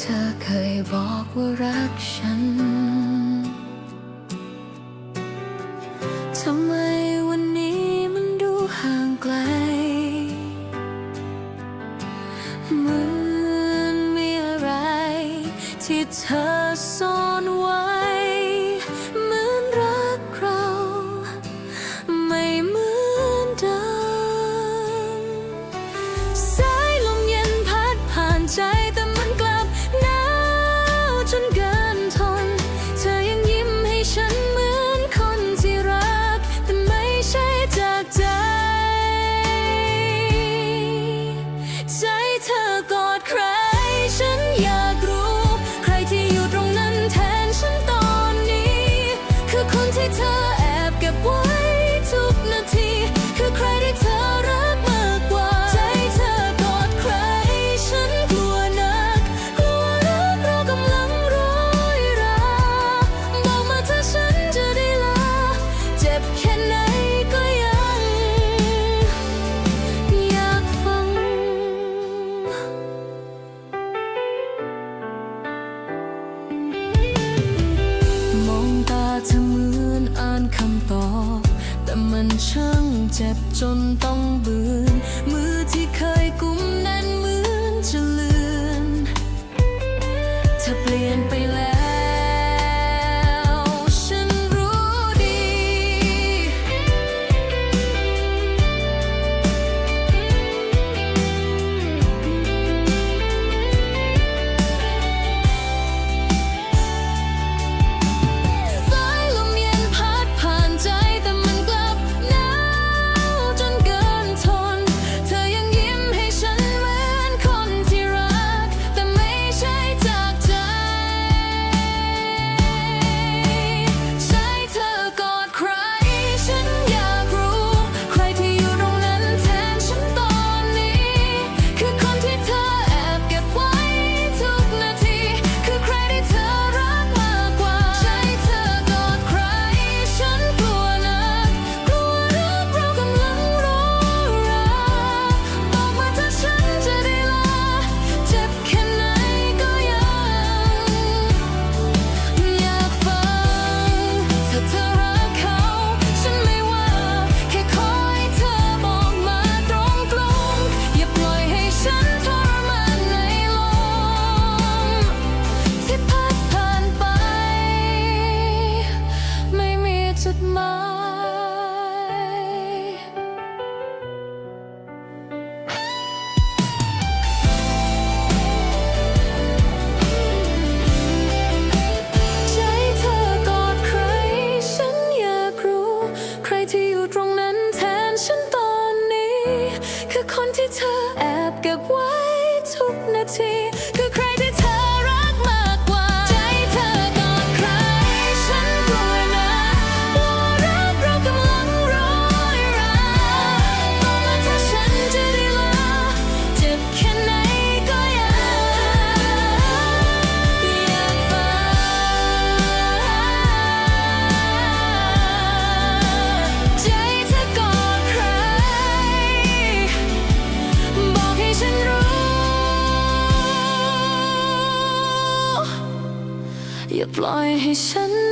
เธอเคยบอกว่ารักฉัน ทำไมวันนี้มันดูห่างไกล เหมือนมีอะไร ที่เธอซ่อนไว้ เหมือนรักเรา ไม่เหมือนเดิม เธอกอดใคร ฉันอยากรู้ ใครที่อยู่ตรงนั้นแทนฉันตอนนี้ คือคนที่เธอแอบเก็บไว้ทุกนาที คือใครที่เธอรักมากกว่า ใจเธอกอดใคร ฉันกลัวนัก กลัวรักเรากำลังร้อยราบอกมาถ้าฉันจะได้ลา เจ็บแค่ไหน ช่างเจ็บจนต้องบืนมือที่เคย คือคนที่เธอแอบเก็บไว้ทุกนาที อย่าปล่อยให้ฉัน